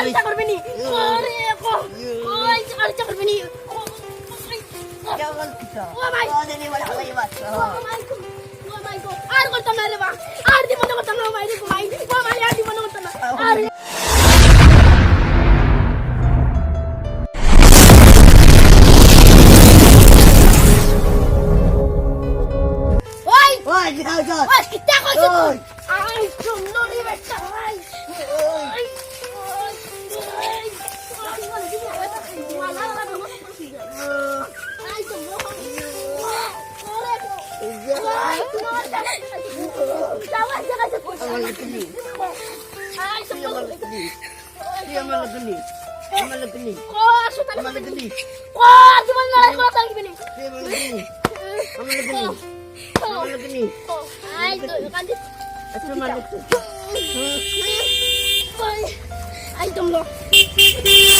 Archa করবে নি ওরে কো। ওই করবে নি Jangan kita. ও মাই iwas. ও মাই গো ও মাই গো আর করতাম না রে বা। আর দিব না করতাম না ও মাই রে মাই ও মাই আর দিব না। করতাম না। আর করতাম না মাই রে মাই ও মাই আর দি মনে করতাম না আর ইয়ে করতাম না ও মাই মারি তারে বেটা Oh, ya kamu. আর di মনে করতাম না di মনে করতাম না রে বা ও মাই রে ও মাই মাই বাস তো কথা রে না মাই মারি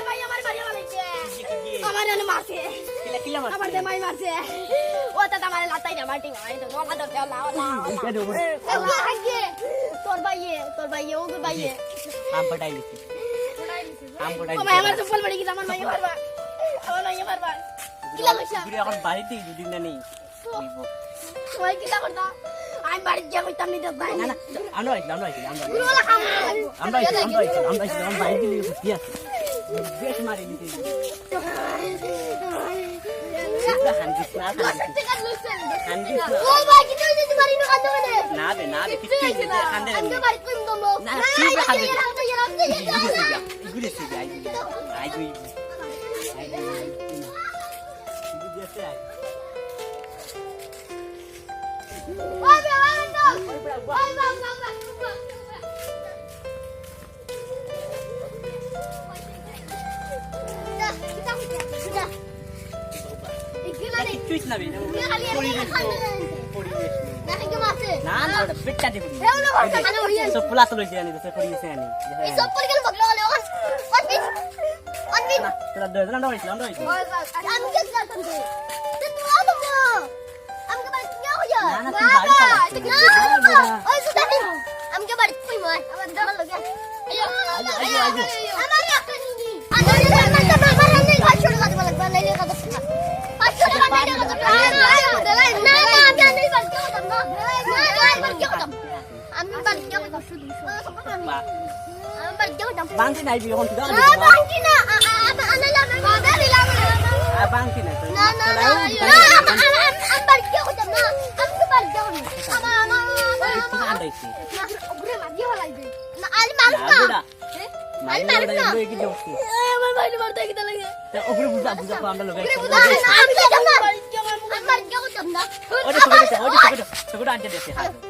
তোর ভাই আমার বাড়ি মারছে আমার জানে মারছে। আমার দে মাই মারছে। ও তা আমার লাতাই না মারটি না তো নলা ধরতে লাও লাও হাগে তোর ভাইয়ে তোর ভাইয়ে ও ভাইয়ে। আম পটাই লিখি আম পটাই মাই আমার চপ্পল পড়ে গেছে আমার মাইয়ে মারবা। আমার মাইয়ে মারবা। কিলা কইছা? ঘুরে এখন বাড়িতে দুদিন না নেই। ওই কিলা করতা আমি বাড়ি যা কইতাম নি তো ভাই না না আমরা আইছি আমরা আইছি আমরা আইছি। আমরা আইছি আমরা আইছি আমরা আইছি আমরা নিয়ে বসে আছে। বেশ মারি দিতে না বে না বে কিছু দমো না, ঠিক আছে, হাঁদে। আমি ঘুরে সিগা ঘুরে সিগা আই দুই আই দুই দিতে আমরা হইছি আমাকে বাড়ি লাগে। আমার বাড়ি আমি বাড়ি বাংতি নাই বিয়ে হন্তি না বাড়ি না আমি আনালাম আমি দিলাম আর বাংতি নাই না না না না আমি আমি বাড়ি কেউ দাম না আমি বাড়ি কেউ দাম আমার আমার আমার আন্দাইছি না ওরে মারিয়ে হলাইবে না আলি মারুস না বুড়া আলি মারি মারুস না ওটা কি দেখছি আমার বাড়ি মারতে কি লাগে তা ওগুলো বুঝা বুঝা কো আমরা লগে ওরে বুঝা আমি তো যাব না আমি বাড়ি কেউ দাম না ওটা সগটো ওটা সগটো সগটো আনতে দেছে আমার সগটো ওরে তে আত বাহটো নো তে হাত কি তোমার মোবাইল মোবাইল তুই মোর সাইকেল লাগতে না আমরা না লগে আমি ছিলাম। না আমরা লগে ছিলাম না আমি কেমন করতাম না না না না ছিল না। না আমি বলি কি না আমি যা আমি না দিয়া বাবা দিয়া বাড়ি কেউ দাম দিয়া আমি বাড়ি কেউ দাম আমি বাড়ি কেউ দাম বাবা ওই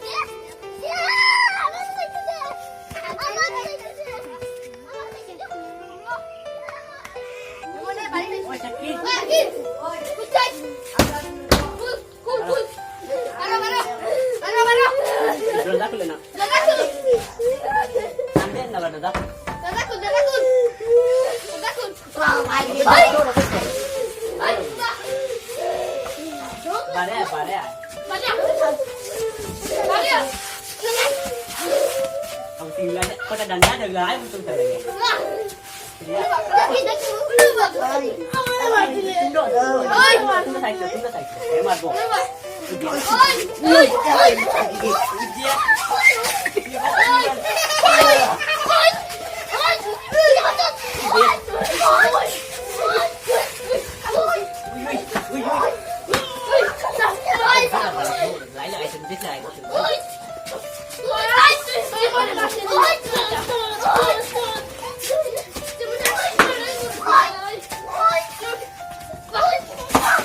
Ông tiêu lên, có đang đánh đá đường lái không tôi thử. Ôi! Ôi! Ôi! Ôi!